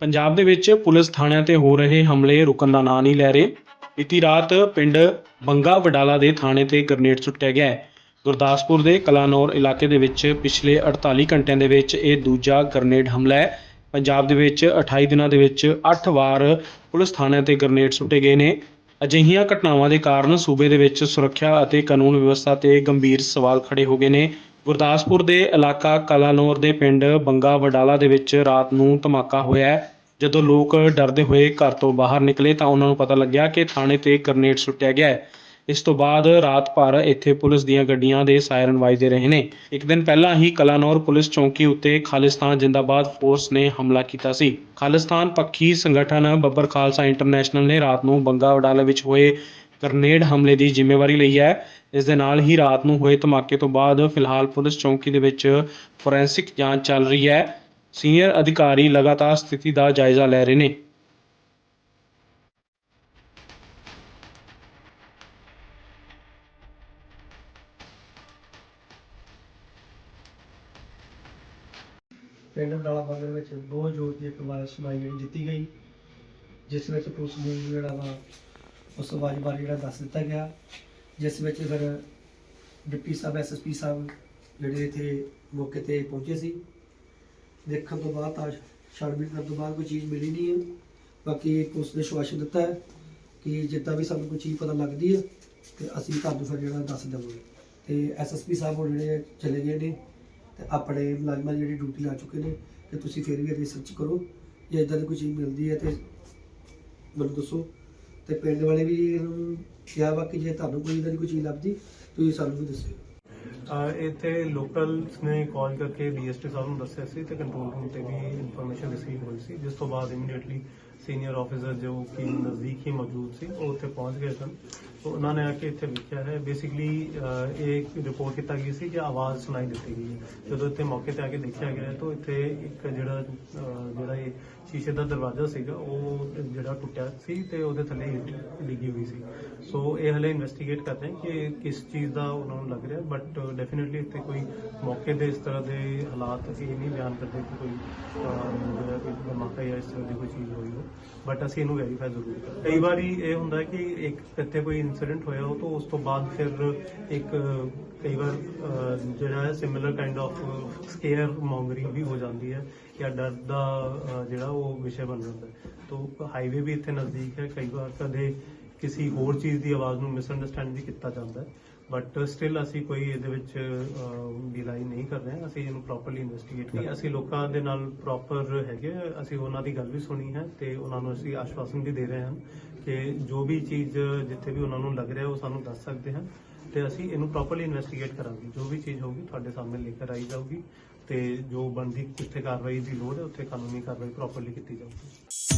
ਪੰਜਾਬ ਦੇ ਵਿੱਚ ਪੁਲਿਸ ਥਾਣਿਆਂ ਤੇ ਹੋ ਰਹੇ ਹਮਲੇ, ਰੁਕਣ ਦਾ ਨਾਂ ਨਹੀਂ ਲੈ ਰਹੇ। ਬੀਤੀ ਰਾਤ ਪਿੰਡ ਬੰਗਾ ਵਡਾਲਾ ਦੇ ਥਾਣੇ ਤੇ ਗ੍ਰਨੇਡ ਸੁੱਟਿਆ ਗਿਆ ਹੈ। ਗੁਰਦਾਸਪੁਰ ਦੇ ਕਲਾਨੌਰ ਇਲਾਕੇ ਦੇ ਵਿੱਚ ਪਿਛਲੇ 48 ਘੰਟਿਆਂ ਦੇ ਵਿੱਚ ਇਹ ਦੂਜਾ ਗ੍ਰਨੇਡ ਹਮਲਾ ਹੈ। ਪੰਜਾਬ ਦੇ ਵਿੱਚ 28 ਦਿਨਾਂ ਦੇ ਵਿੱਚ 8 ਵਾਰ ਪੁਲਿਸ ਥਾਣਿਆਂ ਤੇ ਗ੍ਰਨੇਡ ਸੁੱਟੇ ਗਏ ਨੇ। ਅਜਿਹੀਆਂ ਘਟਨਾਵਾਂ ਦੇ ਕਾਰਨ ਸੂਬੇ ਦੇ ਵਿੱਚ ਸੁਰੱਖਿਆ ਅਤੇ ਕਾਨੂੰਨ ਵਿਵਸਥਾ ਤੇ ਗੰਭੀਰ ਸਵਾਲ ਖੜੇ ਹੋ ਗਏ ਨੇ। ਗੁਰਦਾਸਪੁਰ ਦੇ ਇਲਾਕਾ ਕਲਾਨੌਰ ਦੇ ਪਿੰਡ ਬੰਗਾ ਵਡਾਲਾ ਦੇ ਵਿੱਚ ਰਾਤ ਨੂੰ ਧਮਾਕਾ ਹੋਇਆ ਜਦੋਂ ਲੋਕ ਡਰਦੇ ਹੋਏ ਘਰ ਤੋਂ ਬਾਹਰ ਨਿਕਲੇ ਤਾਂ ਉਹਨਾਂ ਨੂੰ ਪਤਾ ਲੱਗਿਆ ਕਿ ਥਾਣੇ ਤੇ ਗ੍ਰਨੇਡ ਸੁੱਟਿਆ ਗਿਆ ਹੈ। ਇਸ ਤੋਂ ਬਾਅਦ ਰਾਤ ਭਰ ਇੱਥੇ ਪੁਲਿਸ ਦੀਆਂ ਗੱਡੀਆਂ ਦੇ ਸਾਇਰਨ ਵੱਜਦੇ ਰਹੇ ਨੇ। ਇੱਕ ਦਿਨ ਪਹਿਲਾਂ ਹੀ ਕਲਾਨੌਰ ਪੁਲਿਸ ਚੌਂਕੀ ਉੱਤੇ ਖਾਲਿਸਤਾਨ ਜਿੰਦਾਬਾਦ ਫੋਰਸ ਨੇ ਹਮਲਾ ਕੀਤਾ ਸੀ। ਖਾਲਿਸਤਾਨ ਪੱਖੀ ਸੰਗਠਨ ਬੱਬਰ ਖਾਲਸਾ ਇੰਟਰਨੈਸ਼ਨਲ ਨੇ ਰਾਤ ਨੂੰ ਬੰਗਾ ਵਡਾਲਾ ਵਿੱਚ ਹੋਏ ਗਰਨੇਡ ਹਮਲੇ ਦੀ ਜ਼ਿੰਮੇਵਾਰੀ ਲਈ ਹੈ। ਇਸ ਦੇ ਨਾਲ ਹੀ ਰਾਤ ਨੂੰ ਹੋਏ ਧਮਾਕੇ ਤੋਂ ਬਾਅਦ ਫਿਲਹਾਲ ਪੁਲਿਸ ਚੌਂਕੀ ਦੇ ਵਿੱਚ ਫੋਰੈਂਸਿਕ ਜਾਂਚ ਚੱਲ ਰਹੀ ਹੈ। ਸੀਨੀਅਰ ਅਧਿਕਾਰੀ ਲਗਾਤਾਰ ਸਥਿਤੀ ਦਾ ਜਾਇਜ਼ਾ ਲੈ ਰਹੇ ਨੇ। ਪਿੰਡ ਡਾਲਾ ਬਾਗੇ ਵਿੱਚ ਬਹੁਤ ਜ਼ੋਰ ਦੀ ਇੱਕ ਆਵਾਜ਼ ਸੁਣਾਈ ਗਈ ਦਿੱਤੀ ਗਈ, ਜਿਸ ਵਿੱਚ ਪੁਲਿਸ ਨੂੰ ਜਿਹੜਾ ਵਾ ਉਸ ਆਵਾਜ਼ ਬਾਰੇ ਜਿਹੜਾ ਦੱਸ ਦਿੱਤਾ ਗਿਆ, ਜਿਸ ਵਿੱਚ ਫਿਰ ਡਿਪਟੀ ਸਾਹਿਬ ਐਸਐਸਪੀ ਸਾਹਿਬ ਜਿਹੜੇ ਇੱਥੇ ਮੌਕੇ ਤੇ ਪਹੁੰਚੇ ਸੀ। ਦੇਖਣ ਤੋਂ ਬਾਅਦ ਤਾਂ ਛਾਣਬੀਨ ਕਰਨ ਤੋਂ ਬਾਅਦ ਕੋਈ ਚੀਜ਼ ਮਿਲੀ ਨਹੀਂ ਹੈ। ਬਾਕੀ ਪੁਲਿਸ ਨੇ ਸ਼ਵਾਸ਼ਨ ਦਿੱਤਾ ਹੈ ਕਿ ਜਿੱਦਾਂ ਵੀ ਸਾਨੂੰ ਕੋਈ ਚੀਜ਼ ਪਤਾ ਲੱਗਦੀ ਹੈ, ਤੇ ਅਸੀਂ ਤੁਹਾਨੂੰ ਫਿਰ ਜਿਹੜਾ ਦੱਸ ਦੇਵਾਂਗੇ। ਤੇ ਐਸਐਸਪੀ ਸਾਹਿਬ ਹੁਣ ਜਿਹੜੇ ਚਲੇ ਗਏ ਨੇ, ਤੇ ਆਪਣੇ ਮੁਲਾਜ਼ਮਾਂ ਦੀ ਜਿਹੜੀ ਡਿਊਟੀ ਲਾ ਚੁੱਕੇ ਨੇ ਕਿ ਤੁਸੀਂ ਫਿਰ ਵੀ ਰਿਸਰਚ ਕਰੋ। ਜੇ ਇਦਾਂ ਦੀ ਕੋਈ ਚੀਜ਼ ਮਿਲਦੀ ਹੈ ਤੇ ਮੈਨੂੰ ਦੱਸੋ। ਤੇ ਪਿੰਡ ਵਾਲੇ ਵੀ ਇਹਨੂੰ ਕਿਹਾ ਵਾ ਜੇ ਤੁਹਾਨੂੰ ਕੋਈ ਇਦਾਂ ਕੋਈ ਚੀਜ਼ ਲੱਭਦੀ, ਤੁਸੀਂ ਸਾਨੂੰ ਵੀ ਦੱਸਿਓ। ਅਹ ਇੱਥੇ ਲੋਕਲ ਨੇ ਕਾਲ ਕਰਕੇ ਡੀਐਸਟੀ ਸਾਹਿਬ ਨੂੰ ਦੱਸਿਆ ਸੀ ਤੇ ਕੰਟਰੋਲ ਰੂਮ ਤੇ ਵੀ ਇਨਫੋਰਮੇਸ਼ਨ ਰਿਸੀਵ ਹੋਈ ਸੀ, ਜਿਸ ਤੋਂ ਬਾਅਦ ਇਮੀਡੀਏਟਲੀ ਸੀਨੀਅਰ ਆਫੀਸਰ ਜੋ ਕਿ ਨਜ਼ਦੀਕ ਹੀ ਮੌਜੂਦ ਸੀ, ਉਹ ਉੱਥੇ ਪਹੁੰਚ ਗਏ ਸਨ। ਸੋ ਉਹਨਾਂ ਨੇ ਆ ਕੇ ਇੱਥੇ ਵੇਖਿਆ ਹੈ ਬੇਸਿਕਲੀ ਇਹ ਰਿਪੋਰਟ ਕੀਤਾ ਗਈ ਸੀ ਕਿ ਆਵਾਜ਼ ਸੁਣਾਈ ਦਿੱਤੀ ਗਈ ਹੈ। ਜਦੋਂ ਇੱਥੇ ਮੌਕੇ ਤੇ ਆ ਕੇ ਦੇਖਿਆ ਗਿਆ ਤਾਂ ਇੱਥੇ ਇੱਕ ਜਿਹੜਾ ਜਿਹੜਾ ਇਹ ਸ਼ੀਸ਼ੇ ਦਾ ਦਰਵਾਜ਼ਾ ਸੀਗਾ, ਉਹ ਜਿਹੜਾ ਟੁੱਟਿਆ ਸੀ ਤੇ ਉਹਦੇ ਥੱਲੇ ਇੱਟ ਡਿੱਗੀ ਹੋਈ ਸੀ। ਸੋ ਇਹ ਹਲੇ ਇਨਵੈਸਟੀਗੇਟ ਕਰਦੇ ਹਾਂ ਕਿ ਕਿਸ ਚੀਜ਼ ਦਾ ਉਹਨਾਂ ਨੂੰ ਲੱਗ ਰਿਹਾ ਬਟ ਡੈਫੀਨਿਟਲੀ ਇੱਥੇ ਕੋਈ ਮੌਕੇ ਦੇ ਇਸ ਤਰ੍ਹਾਂ ਦੇ ਹਾਲਾਤ ਇਹ ਨਹੀਂ ਬਿਆਨ ਕਰਦੇ ਕਿ ਕੋਈ ਜਿਹੜਾ ਕੋਈ ਧਮਾਕਾ ਜਾਂ ਇਸ ਤਰ੍ਹਾਂ ਦੀ ਕੋਈ ਚੀਜ਼ ਹੋਈ ਹੋ ਬਟ ਅਸੀਂ ਇਹਨੂੰ ਵੈਰੀਫਾਈ ਜ਼ਰੂਰ ਕਰਾਂਗੇ। ਕਈ ਵਾਰੀ ਇਹ ਹੁੰਦਾ ਕਿ ਇੱਕ ਇੱਥੇ ਕੋਈ ਇਨਸੀਡੈਂਟ ਹੋਇਆ ਹੋ ਤਾਂ ਉਸ ਤੋਂ ਬਾਅਦ ਫਿਰ ਇੱਕ, ਕਈ ਵਾਰ ਜਿਹੜਾ ਹੈ ਸਿਮਿਲਰ ਕਾਈਂਡ ਆਫ ਸਕੇਅਰ ਮੌਂਗਰੀ ਵੀ ਹੋ ਜਾਂਦੀ ਹੈ ਜਾਂ ਡਰ ਦਾ ਜਿਹੜਾ ਉਹ ਵਿਸ਼ੇ ਬਣ ਜਾਂਦਾ ਹੈ। ਤਾਂ ਹਾਈਵੇ ਵੀ ਇੱਥੇ ਨਜ਼ਦੀਕ ਹੈ। ਕਈ ਵਾਰ ਕਦੇ ਕਿਸੇ ਹੋਰ ਚੀਜ਼ ਦੀ ਆਵਾਜ਼ ਨੂੰ ਮਿਸਅੰਡਰਸਟੈਂਡ ਵੀ ਕੀਤਾ ਜਾਂਦਾ ਹੈ। ਬਟ ਸਟਿਲ uh, ਅਸੀਂ ਕੋਈ ਇਹਦੇ ਵਿੱਚ ਡਿਲਾਈ ਨਹੀਂ ਕਰ ਰਹੇ। ਅਸੀਂ ਇਹਨੂੰ ਪ੍ਰੋਪਰਲੀ ਇਨਵੈਸਟੀਗੇਟ ਕਰ ਅਸੀਂ ਲੋਕਾਂ ਦੇ ਨਾਲ ਪ੍ਰੋਪਰ ਹੈਗੇ ਹਾਂ। ਅਸੀਂ ਉਹਨਾਂ ਦੀ ਗੱਲ ਵੀ ਸੁਣੀ ਹੈ ਤੇ ਉਹਨਾਂ ਨੂੰ ਅਸੀਂ ਆਸ਼ਵਾਸਨ ਵੀ ਦੇ ਰਹੇ ਹਾਂ ਕਿ ਜੋ ਵੀ ਚੀਜ਼ ਜਿੱਥੇ ਵੀ ਉਹਨਾਂ ਨੂੰ ਲੱਗ ਰਿਹਾ ਉਹ ਸਾਨੂੰ ਦੱਸ ਸਕਦੇ ਹਨ ਤੇ ਅਸੀਂ ਇਹਨੂੰ ਪ੍ਰੋਪਰਲੀ ਇਨਵੈਸਟੀਗੇਟ ਕਰਾਂਗੇ। ਜੋ ਵੀ ਚੀਜ਼ ਹੋਊਗੀ ਤੁਹਾਡੇ ਸਾਹਮਣੇ ਲੈ ਕੇ ਆਈ ਜਾਊਗੀ ਤੇ ਜੋ ਬਣਦੀ ਕਿੱਥੇ ਕਾਰਵਾਈ ਦੀ ਲੋੜ ਹੈ, ਉੱਥੇ ਕਾਨੂੰਨੀ ਕਾਰਵਾਈ ਪ੍ਰੋਪਰਲੀ ਕੀਤੀ ਜਾਊਗੀ।